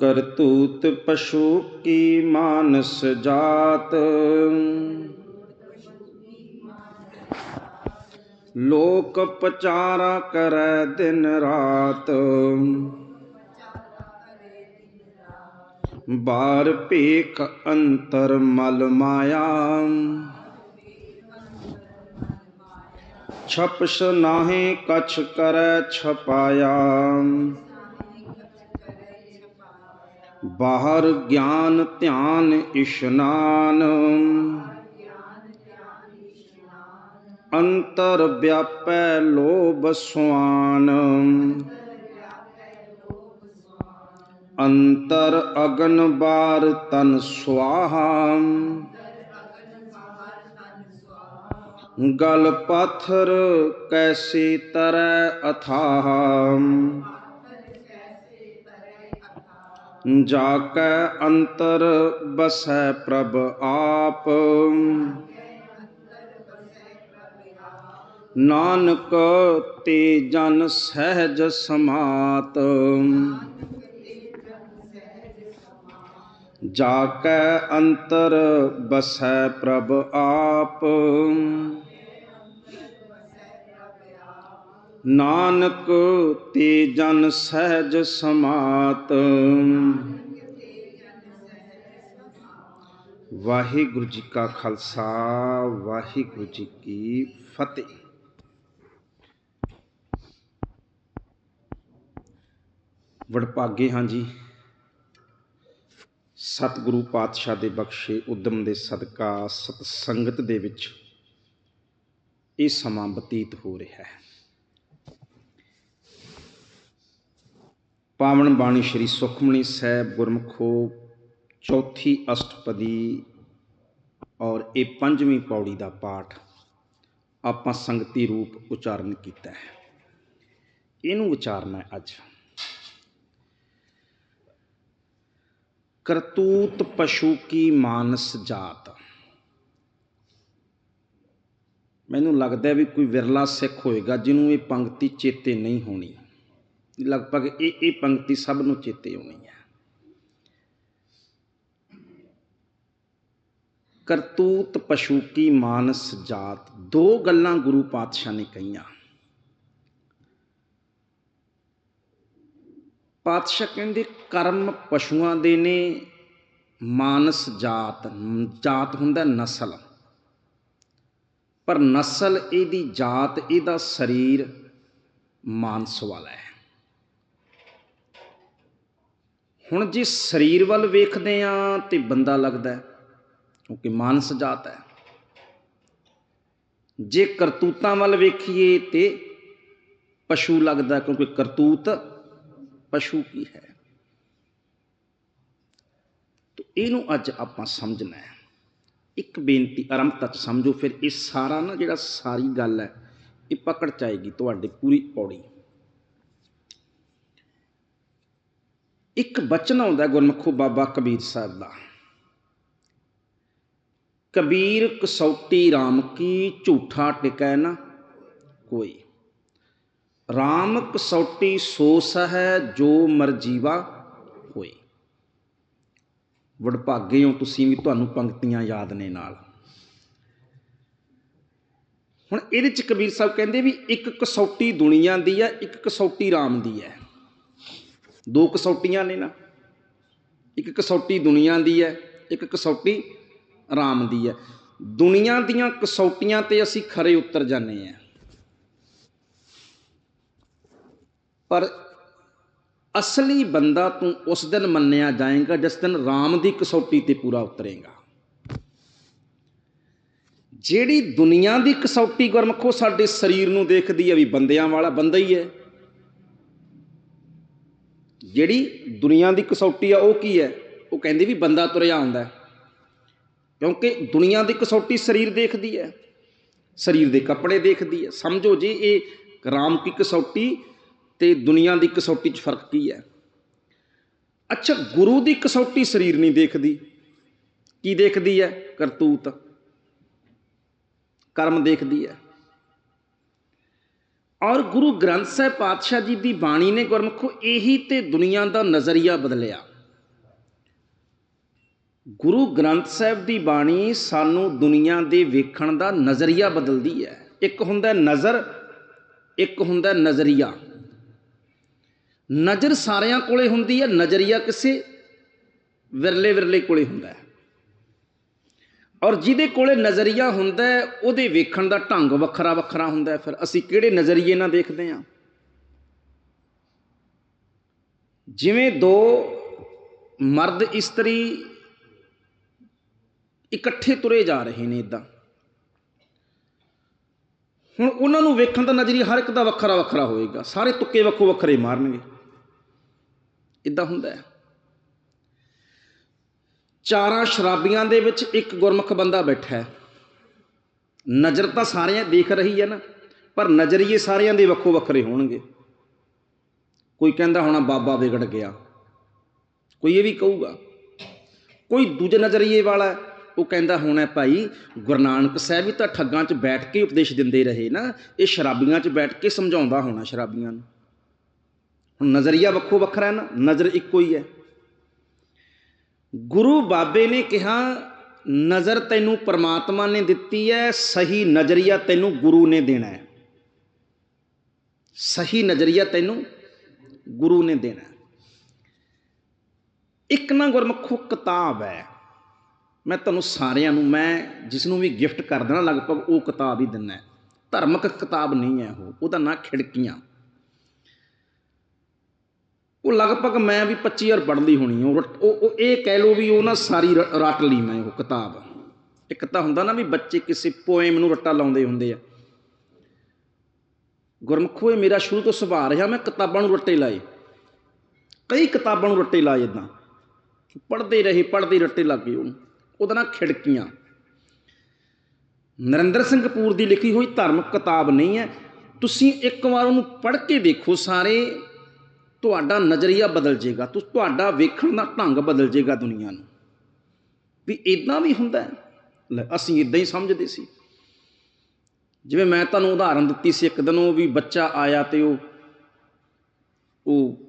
ਕਰਤੂਤ ਪਸ਼ੂ ਕੀ ਮਾਨਸ ਜਾਤ ਲੋਕ ਪਚਾਰਾ ਕਰੈ ਦਿਨ ਰਾਤ ਬਾਰ ਭੇਖ ਅੰਤਰ ਮਲ ਮਾਇਆ ਛਪਸ ਨਾਹੀ ਕਛ ਕਰੈ ਛਪਾਇਆ ਬਾਹਰ ਗਿਆਨ ਧਿਆਨ ਇਸ਼ਨਾਨ। ਅੰਤਰ ਵਿਆਪੈ ਲੋਭ ਸੁਆਨ। ਅੰਤਰ ਅਗਨ ਬਾਰ ਤਨ ਸੁਆਹਾ। ਗਲ ਪਾਥਰ ਕੈਸੀ ਤਰੈ ਅਥਾਹ। ਜਾ ਕੈ ਅੰਤਰ ਬਸੈ ਪ੍ਰਭ ਆਪ। ਨਾਨਕ ਤੇ ਜਨ ਸਹਿਜ ਸਮਾਤ। ਜਾ ਕੈ ਅੰਤਰ ਬਸੈ ਪ੍ਰਭ ਆਪ। ਨਾਨਕ ਤੇ ਜਨ ਸਹਿਜ ਸਮਾਤ। ਵਾਹਿਗੁਰੂ ਜੀ ਕਾ ਖਾਲਸਾ, ਵਾਹਿਗੁਰੂ ਜੀ ਕੀ ਫਤਿਹ। ਵਡਭਾਗੇ ਹਾਂ ਜੀ, ਸਤਿਗੁਰੂ ਪਾਤਸ਼ਾਹ ਦੇ ਬਖਸ਼ੇ ਉਦਮ ਦੇ ਸਦਕਾ ਸਤ ਸੰਗਤ ਦੇ ਵਿੱਚ ਇਹ ਸਮਾਂ ਬਤੀਤ ਹੋ ਰਿਹਾ ਹੈ। ਪਾਵਨ ਬਾਣੀ ਸ੍ਰੀ ਸੁਖਮਣੀ ਸਾਹਿਬ ਗੁਰਮਖੋ, ਚੌਥੀ ਅਸ਼ਟਪਦੀ ਔਰ ਇਹ ਪੰਜਵੀਂ ਪੌੜੀ ਦਾ ਪਾਠ ਆਪਾਂ ਸੰਗਤੀ ਰੂਪ ਉਚਾਰਨ ਕੀਤਾ ਹੈ। ਇਹਨੂੰ ਉਚਾਰਨਾ ਹੈ ਅੱਜ। ਕਰਤੂਤ ਪਸ਼ੂ ਕੀ ਮਾਨਸ ਜਾਤ। ਮੈਨੂੰ ਲੱਗਦਾ ਵੀ ਕੋਈ ਵਿਰਲਾ ਸਿੱਖ ਹੋਏਗਾ ਜਿਹਨੂੰ ਇਹ ਪੰਕਤੀ ਚੇਤੇ ਨਹੀਂ ਹੋਣੀ। ਲਗਭਗ ਇਹ ਇਹ ਪੰਕਤੀ ਸਭ ਨੂੰ ਚੇਤੇ ਹੋਣੀ ਹੈ ਕਰਤੂਤ ਪਸ਼ੂ ਕੀ ਮਾਨਸ, ਜਾਤ, ਦੋ ਗੱਲਾਂ ਗੁਰੂ ਪਾਤਸ਼ਾਹ ਨੇ ਕਹੀਆਂ। ਪਾਤਸ਼ਾਹ ਕਹਿੰਦੇ, ਕਰਮ ਪਸ਼ੂਆਂ ਦੇ ਨੇ, ਮਾਨਸ ਜਾਤ ਜਾਤ ਹੁੰਦਾ ਨਸਲ। ਪਰ ਨਸਲ ਇਹਦੀ ਜਾਤ, ਇਹਦਾ ਸਰੀਰ ਮਾਨਸ ਵਾਲਾ ਹੈ। ਹੁਣ ਜੇ ਸਰੀਰ ਵੱਲ ਵੇਖਦੇ ਆ ਤੇ ਬੰਦਾ ਲੱਗਦਾ ਕਿਉਂਕਿ ਮਾਨਸ ਜਾਤ ਹੈ। ਜੇ ਕਰਤੂਤਾਂ ਵੱਲ ਵੇਖੀਏ ਤੇ ਪਸ਼ੂ ਲੱਗਦਾ ਕਿਉਂਕਿ ਕਰਤੂਤ ਪਸ਼ੂ ਕੀ ਹੈ। ਤੋ ਇਹਨੂੰ ਅੱਜ ਆਪਾਂ ਸਮਝਣਾ ਹੈ। ਇੱਕ ਬੇਨਤੀ, ਆਰੰਭ ਤੱਕ ਸਮਝੋ, ਫਿਰ ਇਹ ਸਾਰਾ ਨਾ ਜਿਹੜਾ ਸਾਰੀ ਗੱਲ ਹੈ, ਇਹ ਪਕੜ ਚ ਆਏਗੀ ਤੁਹਾਡੇ ਪੂਰੀ ਪੌੜੀ। ਇੱਕ ਬਚਨ ਆਉਂਦਾ ਗੁਰਮਖੋ ਬਾਬਾ ਕਬੀਰ ਸਾਹਿਬ ਦਾ। ਕਬੀਰ ਕਸੌਟੀ RAM ਕੀ ਝੂਠਾ ਟਿਕੈ ਨਾ ਕੋਈ। RAM ਕਸੌਟੀ ਸੋਸ ਹੈ ਜੋ ਮਰਜੀਵਾ ਹੋਏ ਵਡਭਾਗੇ ਹੋ ਤੁਸੀਂ ਵੀ ਤੁਹਾਨੂੰ ਪੰਕਤੀਆਂ ਯਾਦ ਨੇ ਨਾਲ। ਹੁਣ ਇਹਦੇ ਚ ਕਬੀਰ ਸਾਹਿਬ ਕਹਿੰਦੇ ਵੀ ਇੱਕ ਕਸੌਟੀ ਦੁਨੀਆ ਦੀ ਹੈ, ਇੱਕ ਕਸੌਟੀ RAM ਦੀ ਹੈ। ਦੋ ਕਸੌਟੀਆਂ ਨੇ ਨਾ। ਇੱਕ ਕਸੌਟੀ ਦੁਨੀਆ ਦੀ ਹੈ, ਇੱਕ ਕਸੌਟੀ ਰਾਮ ਦੀ ਹੈ। ਦੁਨੀਆ ਦੀਆਂ ਕਸੌਟੀਆਂ ਤੇ ਅਸੀਂ ਖਰੇ ਉਤਰ ਜਾਂਦੇ ਆ ਪਰ ਅਸਲੀ ਬੰਦਾ ਤੂੰ ਉਸ ਦਿਨ ਮੰਨਿਆ ਜਾਏਗਾ ਜਿਸ ਦਿਨ ਰਾਮ ਦੀ ਕਸੌਟੀ ਤੇ ਪੂਰਾ ਉਤਰੇਗਾ। ਜਿਹੜੀ ਦੁਨੀਆ ਦੀ ਕਸੌਟੀ ਗੁਰਮਖੋ ਸਾਡੇ ਸਰੀਰ ਨੂੰ ਦੇਖਦੀ ਹੈ ਵੀ ਬੰਦਿਆਂ ਵਾਲਾ ਬੰਦਾ ਹੀ ਹੈ। ਜਿਹੜੀ ਦੁਨੀਆ ਦੀ ਕਸੌਟੀ ਆ, ਉਹ ਕੀ ਹੈ? ਉਹ ਕਹਿੰਦੇ ਵੀ ਬੰਦਾ ਤੁਰਿਆ ਆਉਂਦਾ ਕਿਉਂਕਿ ਦੁਨੀਆ ਦੀ ਕਸੌਟੀ ਸਰੀਰ ਦੇਖਦੀ ਹੈ, ਸਰੀਰ ਦੇ ਕੱਪੜੇ ਦੇਖਦੀ ਹੈ। ਸਮਝੋ ਜੀ, ਇਹ ਰਾਮ ਕੀ ਕਸੌਟੀ ਤੇ ਦੁਨੀਆ ਦੀ ਕਸੌਟੀ 'ਚ ਫ਼ਰਕ ਕੀ ਹੈ? ਅੱਛਾ, ਗੁਰੂ ਦੀ ਕਸੌਟੀ ਸਰੀਰ ਨਹੀਂ ਦੇਖਦੀ। ਕੀ ਦੇਖਦੀ ਹੈ? ਕਰਤੂਤ। ਕਰਮ ਦੇਖਦੀ ਹੈ। ਔਰ ਗੁਰੂ ਗ੍ਰੰਥ ਸਾਹਿਬ ਪਾਤਸ਼ਾਹ ਜੀ ਦੀ ਬਾਣੀ ਨੇ ਗੁਰਮਖੋ ਇਹੀ ਤੇ ਦੁਨੀਆ ਦਾ ਨਜ਼ਰੀਆ ਬਦਲਿਆ। ਗੁਰੂ ਗ੍ਰੰਥ ਸਾਹਿਬ ਦੀ ਬਾਣੀ ਸਾਨੂੰ ਦੁਨੀਆ ਦੇ ਵੇਖਣ ਦਾ ਨਜ਼ਰੀਆ ਬਦਲਦੀ ਹੈ। ਇੱਕ ਹੁੰਦਾ ਨਜ਼ਰ, ਇੱਕ ਹੁੰਦਾ ਨਜ਼ਰੀਆ। ਨਜ਼ਰ ਸਾਰਿਆਂ ਕੋਲੇ ਹੁੰਦੀ ਹੈ, ਨਜ਼ਰੀਆ ਕਿਸੇ ਵਿਰਲੇ ਵਿਰਲੇ ਕੋਲੇ ਹੁੰਦਾ ਹੈ। ਔਰ ਜਿਹਦੇ ਕੋਲੇ ਨਜ਼ਰੀਆ ਹੁੰਦਾ ਉਹਦੇ ਵੇਖਣ ਦਾ ਢੰਗ ਵੱਖਰਾ ਵੱਖਰਾ ਹੁੰਦਾ ਫਿਰ ਅਸੀਂ ਕਿਹੜੇ ਨਜ਼ਰੀਏ ਨਾਲ ਦੇਖਦੇ ਹਾਂ? ਜਿਵੇਂ ਦੋ ਮਰਦ ਇਸਤਰੀ ਇਕੱਠੇ ਤੁਰੇ ਜਾ ਰਹੇ ਨੇ ਇਦਾਂ ਹੁਣ ਉਹਨਾਂ ਨੂੰ ਵੇਖਣ ਦਾ ਨਜ਼ਰੀਆ ਹਰ ਇੱਕ ਦਾ ਵੱਖਰਾ ਵੱਖਰਾ ਹੋਏਗਾ। ਸਾਰੇ ਤੁੱਕੇ ਵੱਖੋ ਵੱਖਰੇ ਮਾਰਨਗੇ। ਇਦਾਂ ਹੁੰਦਾ ਹੈ। ਚਾਰਾਂ ਸ਼ਰਾਬੀਆਂ ਦੇ ਵਿੱਚ ਇੱਕ ਗੁਰਮੁਖ ਬੰਦਾ ਬੈਠਾ ਹੈ। ਨਜ਼ਰ ਤਾਂ ਸਾਰਿਆਂ ਦੇਖ ਰਹੀ ਹੈ ਨਾ, ਪਰ ਨਜ਼ਰੀਏ ਸਾਰਿਆਂ ਦੇ ਵੱਖੋ ਵੱਖਰੇ ਹੋਣਗੇ। ਕੋਈ ਕਹਿੰਦਾ ਹੋਣਾ ਬਾਬਾ ਵਿਗੜ ਗਿਆ। ਕੋਈ ਇਹ ਵੀ ਕਹੂਗਾ। ਕੋਈ ਦੂਜੇ ਨਜ਼ਰੀਏ ਵਾਲਾ ਉਹ ਕਹਿੰਦਾ ਹੋਣਾ ਭਾਈ, ਗੁਰੂ ਨਾਨਕ ਸਾਹਿਬ ਵੀ ਤਾਂ ਠੱਗਾਂ 'ਚ ਬੈਠ ਕੇ ਉਪਦੇਸ਼ ਦਿੰਦੇ ਰਹੇ ਨਾ। ਇਹ ਸ਼ਰਾਬੀਆਂ 'ਚ ਬੈਠ ਕੇ ਸਮਝਾਉਂਦਾ ਹੋਣਾ ਸ਼ਰਾਬੀਆਂ ਨੂੰ। ਹੁਣ ਨਜ਼ਰੀਆ ਵੱਖੋ ਵੱਖਰਾ ਹੈ ਨਾ, ਨਜ਼ਰ ਇੱਕੋ ਹੀ ਹੈ। ਗੁਰੂ ਬਾਬੇ ਨੇ ਕਿਹਾ, ਨਜ਼ਰ ਤੈਨੂੰ ਪਰਮਾਤਮਾ ਨੇ ਦਿੱਤੀ ਹੈ ਸਹੀ ਨਜ਼ਰੀਆ ਤੈਨੂੰ ਗੁਰੂ ਨੇ ਦੇਣਾ ਹੈ ਸਹੀ ਨਜ਼ਰੀਆ ਤੈਨੂੰ ਗੁਰੂ ਨੇ ਦੇਣਾ ਇੱਕ ਨਾ ਗੁਰਮੁਖੋ ਕਿਤਾਬ ਹੈ ਮੈਂ ਤੁਹਾਨੂੰ ਸਾਰਿਆਂ ਨੂੰ, ਮੈਂ ਜਿਸ ਨੂੰ ਵੀ ਗਿਫਟ ਕਰ ਦੇਣਾ ਲਗਭਗ, ਉਹ ਕਿਤਾਬ ਹੀ ਦਿੰਨਾ ਧਾਰਮਿਕ ਕਿਤਾਬ ਨਹੀਂ ਹੈ ਉਹ, ਉਹਦਾ ਨਾਂ ਖਿੜਕੀਆਂ। ਉਹ ਲਗਭਗ ਮੈਂ ਵੀ 25 ਵਾਰ ਪੜ੍ਹ ਲਈ ਹੋਣੀ ਉਹ ਰਟ- ਉਹ ਇਹ ਕਹਿ ਲਓ ਵੀ ਉਹ ਨਾ ਸਾਰੀ ਰ- ਰੱਟ ਲਈ ਮੈਂ ਉਹ ਕਿਤਾਬ। ਇੱਕ ਤਾਂ ਹੁੰਦਾ ਨਾ ਵੀ ਬੱਚੇ ਕਿਸੇ ਪੋਇਮ ਨੂੰ ਰੱਟਾ ਲਾਉਂਦੇ ਹੁੰਦੇ ਆ। ਗੁਰਮੁਖੋ, ਇਹ ਮੇਰਾ ਸ਼ੁਰੂ ਤੋਂ ਸੁਭਾਅ ਰਿਹਾ, ਮੈਂ ਕਿਤਾਬਾਂ ਨੂੰ ਰੱਟੇ ਲਾਏ। ਕਈ ਕਿਤਾਬਾਂ ਨੂੰ ਰੱਟੇ ਲਾਏ ਇਦਾਂ ਪੜ੍ਹਦੇ ਰਹੇ, ਪੜ੍ਹਦੇ ਰੱਟੇ ਲੱਗ ਗਏ ਉਹਨੂੰ ਉਹਦਾ ਨਾਂ ਖਿੜਕੀਆਂ। ਨਰਿੰਦਰ ਸਿੰਘ ਕਪੂਰ ਦੀ ਲਿਖੀ ਹੋਈ ਧਾਰਮਿਕ ਕਿਤਾਬ ਨਹੀਂ ਹੈ। ਤੁਸੀਂ ਇੱਕ ਵਾਰ ਉਹਨੂੰ ਪੜ੍ਹ ਕੇ ਦੇਖੋ ਸਾਰੇ। ਤੁਹਾਡਾ ਨਜ਼ਰੀਆ ਬਦਲ ਜਾਏਗਾ ਤੁ ਤੁਹਾਡਾ ਵੇਖਣ ਦਾ ਢੰਗ ਬਦਲ ਜਾਏਗਾ ਦੁਨੀਆ ਨੂੰ। ਵੀ ਇਦਾਂ ਵੀ ਹੁੰਦਾ ਹੈ। ਅਸੀਂ ਇਦਾਂ ਹੀ ਸਮਝਦੇ ਸੀ। ਜਿਵੇਂ ਮੈਂ ਤੁਹਾਨੂੰ ਉਦਾਹਰਨ ਦਿੱਤੀ ਸੀ ਇੱਕ ਦਿਨ, ਉਹ ਵੀ ਬੱਚਾ ਆਇਆ ਤੇ ਉਹ ਉਹ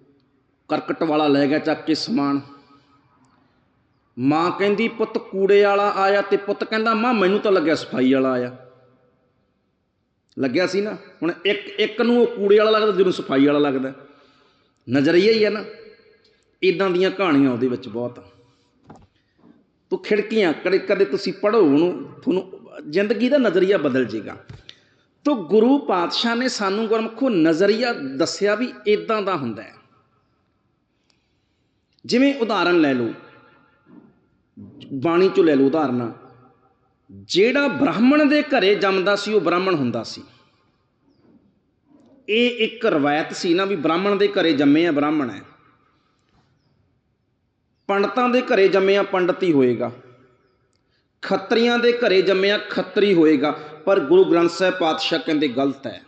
ਕਰਕਟ ਵਾਲਾ ਲੈ ਗਿਆ ਚੱਕ ਕੇ ਸਮਾਨ। ਮਾਂ ਕਹਿੰਦੀ, ਪੁੱਤ ਕੂੜੇ ਵਾਲਾ ਆਇਆ ਤੇ ਪੁੱਤ ਕਹਿੰਦਾ, ਮਾਂ, ਮੈਨੂੰ ਤਾਂ ਲੱਗਿਆ ਸਫ਼ਾਈ ਵਾਲਾ ਆਇਆ। ਲੱਗਿਆ ਸੀ ਨਾ? ਹੁਣ ਇੱਕ ਇੱਕ ਨੂੰ ਉਹ ਕੂੜੇ ਵਾਲਾ ਲੱਗਦਾ, ਜਿਹਨੂੰ ਸਫ਼ਾਈ ਵਾਲਾ ਲੱਗਦਾ। ਨਜ਼ਰੀਆ ਹੀ ਹੈ ਨਾ। ਇਦਾਂ ਦੀਆਂ ਕਹਾਣੀਆਂ ਉਹਦੇ ਵਿੱਚ ਬਹੁਤ ਤੂੰ ਖਿੜਕੀਆਂ, ਕਦੇ ਕਦੇ ਤੁਸੀਂ ਪੜੋ ਉਹਨੂੰ, ਤੁਹਾਨੂੰ ਜ਼ਿੰਦਗੀ ਦਾ ਨਜ਼ਰੀਆ ਬਦਲ ਜੇਗਾ। ਤੋ ਗੁਰੂ ਪਾਤਸ਼ਾਹ ਨੇ ਸਾਨੂੰ ਗੁਰਮਖੋ ਨਜ਼ਰੀਆ ਦੱਸਿਆ ਵੀ ਇਦਾਂ ਦਾ ਹੁੰਦਾ ਹੈ। ਜਿਵੇਂ ਉਦਾਹਰਨ ਲੈ ਲਓ। ਬਾਣੀ ਚੋਂ ਲੈ ਲਓ ਉਦਾਹਰਨਾਂ। ਜਿਹੜਾ ਬ੍ਰਾਹਮਣ ਦੇ ਘਰੇ ਜੰਮਦਾ ਸੀ, ਉਹ ਬ੍ਰਾਹਮਣ ਹੁੰਦਾ ਸੀ। ਇਹ ਇੱਕ ਰਵਾਇਤ ਸੀ ਨਾ ਵੀ ਬ੍ਰਾਹਮਣ ਦੇ ਘਰੇ ਜੰਮੇ ਆ, ਬ੍ਰਾਹਮਣ ਹੈ। ਪੰਡਤਾਂ ਦੇ ਘਰੇ ਜੰਮਿਆ, ਪੰਡਤ ਹੀ ਹੋਏਗਾ। ਖੱਤਰੀਆਂ ਦੇ ਘਰੇ ਜੰਮਿਆ, ਖੱਤਰੀ ਹੋਏਗਾ। ਪਰ ਗੁਰੂ ਗ੍ਰੰਥ ਸਾਹਿਬ ਪਾਤਸ਼ਾਹ ਕਹਿੰਦੇ ਗਲਤ ਹੈ।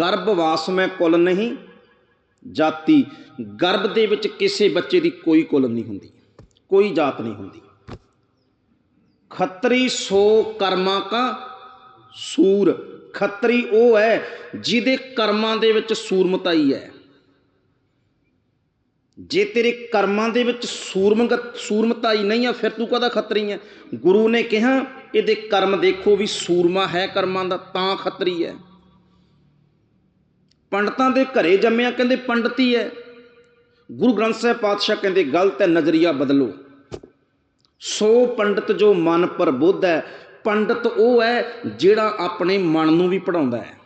ਗਰਭਵਾਸ ਮੈਂ ਕੁਲ ਨਹੀਂ, ਜਾਤੀ। ਗਰਭ ਦੇ ਵਿੱਚ ਕਿਸੇ ਬੱਚੇ ਦੀ ਕੋਈ ਕੁਲ ਨਹੀਂ ਹੁੰਦੀ। ਕੋਈ ਜਾਤ ਨਹੀਂ ਹੁੰਦੀ। ਖੱਤਰੀ ਸੋ ਕਰਮਾ ਕਾ ਸੂਰ। ਖੱਤਰੀ ਉਹ ਹੈ ਜਿਹਦੇ ਕਰਮਾਂ ਦੇ ਵਿੱਚ ਸੂਰਮਤਾਈ ਹੈ। ਜੇ ਤੇਰੇ ਕਰਮਾਂ ਦੇ ਵਿੱਚ ਸੂਰਮਗਤ ਸੂਰਮਤਾਈ ਨਹੀਂ ਆ, ਫਿਰ ਤੂੰ ਕਦਾ ਖੱਤਰੀ ਹੈ? ਗੁਰੂ ਨੇ ਕਿਹਾ, ਇਹਦੇ ਕਰਮ ਦੇਖੋ ਵੀ ਸੂਰਮਾ ਹੈ ਕਰਮਾਂ ਦਾ, ਤਾਂ ਖੱਤਰੀ ਹੈ। ਪੰਡਤਾਂ ਦੇ ਘਰੇ ਜੰਮਿਆ, ਕਹਿੰਦੇ ਪੰਡਤੀ ਹੈ ਗੁਰੂ ਗ੍ਰੰਥ ਸਾਹਿਬ ਪਾਤਸ਼ਾਹ ਕਹਿੰਦੇ, ਗਲਤ ਹੈ, ਨਜ਼ਰੀਆ ਬਦਲੋ। ਸੋ ਪੰਡਤ ਜੋ ਮਨ ਪ੍ਰਬੁੱਧ ਹੈ ਪੰਡਤ ਉਹ ਹੈ ਜਿਹੜਾ ਆਪਣੇ ਮਨ ਨੂੰ ਵੀ ਪੜਾਉਂਦਾ ਹੈ।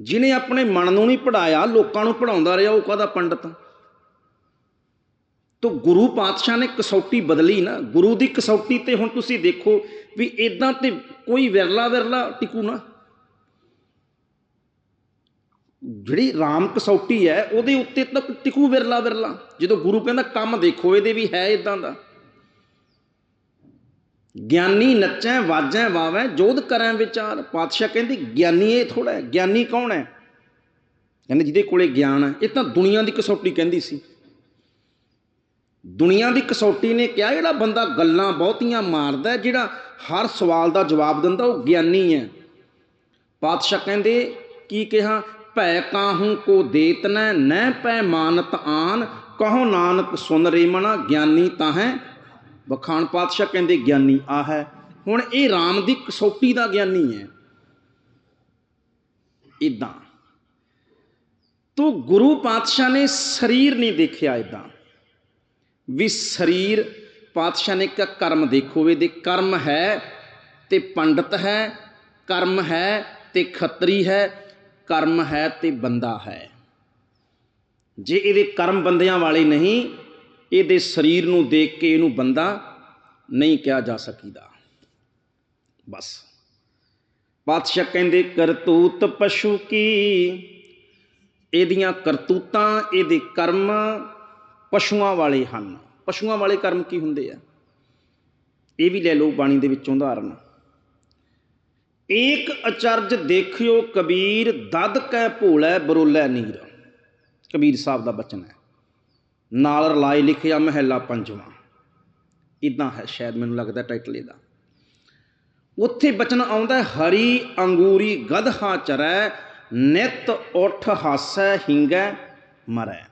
ਜਿਹਨੇ ਆਪਣੇ ਮਨ ਨੂੰ ਨਹੀਂ ਪੜਾਇਆ ਲੋਕਾਂ ਨੂੰ ਪੜਾਉਂਦਾ ਰਿਹਾ, ਉਹ ਕਾਹਦਾ ਪੰਡਤ? ਤੋ ਗੁਰੂ ਪਾਤਸ਼ਾਹ ਨੇ ਕਸੌਟੀ ਬਦਲੀ ਨਾ। ਗੁਰੂ ਦੀ ਕਸੌਟੀ ਤੇ ਹੁਣ ਤੁਸੀਂ ਦੇਖੋ ਵੀ ਇਦਾਂ ਤੇ ਕੋਈ ਵਿਰਲਾ ਵਿਰਲਾ ਟਿਕੂ ਨਾ। ਜਿਹੜੀ ਰਾਮ ਕਸੌਟੀ ਹੈ, ਉਹਦੇ ਉੱਤੇ ਤਾਂ ਟਿਕੂ ਵਿਰਲਾ ਵਿਰਲਾ। ਜਦੋਂ ਗੁਰੂ ਕਹਿੰਦਾ, ਕੰਮ ਦੇਖੋ, ਇਹਦੇ ਵੀ ਹੈ ਇਦਾਂ ਦਾ। ਗਿਆਨੀ ਨੱਚੈ, ਵਾਜੈ, ਵਾਵੈ, ਜੋਧ ਕਰੈ ਵਿਚਾਰ। ਪਾਤਸ਼ਾਹ ਕਹਿੰਦੀ, ਗਿਆਨੀ ਇਹ ਥੋੜਾ ਹੈ, ਗਿਆਨੀ ਕੌਣ ਹੈ? ਕਹਿੰਦੇ, ਜਿਹਦੇ ਕੋਲੇ ਗਿਆਨ ਹੈ। ਇਹ ਤਾਂ ਦੁਨੀਆ ਦੀ ਕਸੌਟੀ ਕਹਿੰਦੀ ਸੀ। ਦੁਨੀਆ ਦੀ ਕਸੌਟੀ ਨੇ ਕਿਹਾ, ਜਿਹੜਾ ਬੰਦਾ ਗੱਲਾਂ ਬਹੁਤੀਆਂ ਮਾਰਦਾ ਜਿਹੜਾ ਹਰ ਸਵਾਲ ਦਾ ਜਵਾਬ ਦਿੰਦਾ, ਉਹ ਗਿਆਨੀ ਹੈ। ਪਾਤਸ਼ਾਹ ਕਹਿੰਦੇ, ਕੀ ਕਿਹਾ? ਭੈ ਕਾਹੂ ਕੋ ਦੇਤ ਨੈ ਨੈ ਪੈ ਮਾਨਤ ਆਨ, ਕਹੋ ਨਾਨਕ ਸੁਨ ਰੇਮਣਾ ਗਿਆਨੀ ਤਾਂ ਹੈ। ਬਖਾਨ ਪਾਤਸ਼ਾਹ ਕਹਿੰਦੇ, ਗਿਆਨੀ ਆ ਹੈ। ਹੁਣ ਇਹ RAM ਦੀ ਕਸੌਟੀ ਦਾ ਗਿਆਨੀ ਹੈ। ਇਦਾਂ ਤੋ ਗੁਰੂ ਪਾਤਸ਼ਾਹ ਨੇ ਸਰੀਰ ਨਹੀਂ ਦੇਖਿਆ ਇਦਾਂ ਵੀ ਸਰੀਰ ਪਾਤਸ਼ਾਹ ਨੇ ਕਿਹਾ, ਕਰਮ ਦੇਖੋ ਵੀ ਦੇ, ਕਰਮ ਹੈ ਤੇ ਪੰਡਤ ਹੈ, ਕਰਮ ਹੈ ਤੇ ਖੱਤਰੀ ਹੈ, ਕਰਮ ਹੈ ਤੇ ਬੰਦਾ ਹੈ। ਜੇ ਇਹਦੇ ਕਰਮ ਬੰਦਿਆਂ ਵਾਲੇ ਨਹੀਂ ਇਹਦੇ ਸਰੀਰ ਨੂੰ ਦੇਖ ਕੇ ਇਹਨੂੰ ਬੰਦਾ ਨਹੀਂ ਕਿਹਾ ਜਾ ਸਕੀਦਾ। ਬਸ। ਪਾਤਸ਼ਾਹ ਕਹਿੰਦੇ, ਕਰਤੂਤ ਪਸ਼ੂ ਕੀ? ਇਹਦੀਆਂ ਕਰਤੂਤਾਂ, ਇਹਦੇ ਕਰਮ ਪਸ਼ੂਆਂ ਵਾਲੇ ਹਨ। ਪਸ਼ੂਆਂ ਵਾਲੇ ਕਰਮ ਕੀ ਹੁੰਦੇ ਆ? ਇਹ ਵੀ ਲੈ ਲਓ ਬਾਣੀ ਦੇ ਵਿੱਚੋਂ ਉਦਾਹਰਨ। ਏਕ ਅਚਰਜ ਦੇਖਿਓ ਕਬੀਰ, ਦਦ ਕੈ ਭੋਲੇ ਬਰੋਲੇ ਨੀਰ। ਕਬੀਰ ਸਾਹਿਬ ਦਾ ਬਚਨ ਹੈ। ਨਾਲ ਰਲਾਏ ਲਿਖਿਆ ਮਹਿਲਾ ਪੰਜਵਾਂ। ਇਦਾਂ ਹੈ ਸ਼ਾਇਦ ਮੈਨੂੰ ਲੱਗਦਾ ਟਾਈਟਲ ਇਹਦਾ। ਉੱਥੇ ਬਚਨ ਆਉਂਦਾ ਹਰੀ ਅੰਗੂਰੀ ਗਧਾ ਚਰੈ, ਨਿਤ ਉਠ ਹਾਸੈ ਹਿੰਗੈ ਮਰੈ।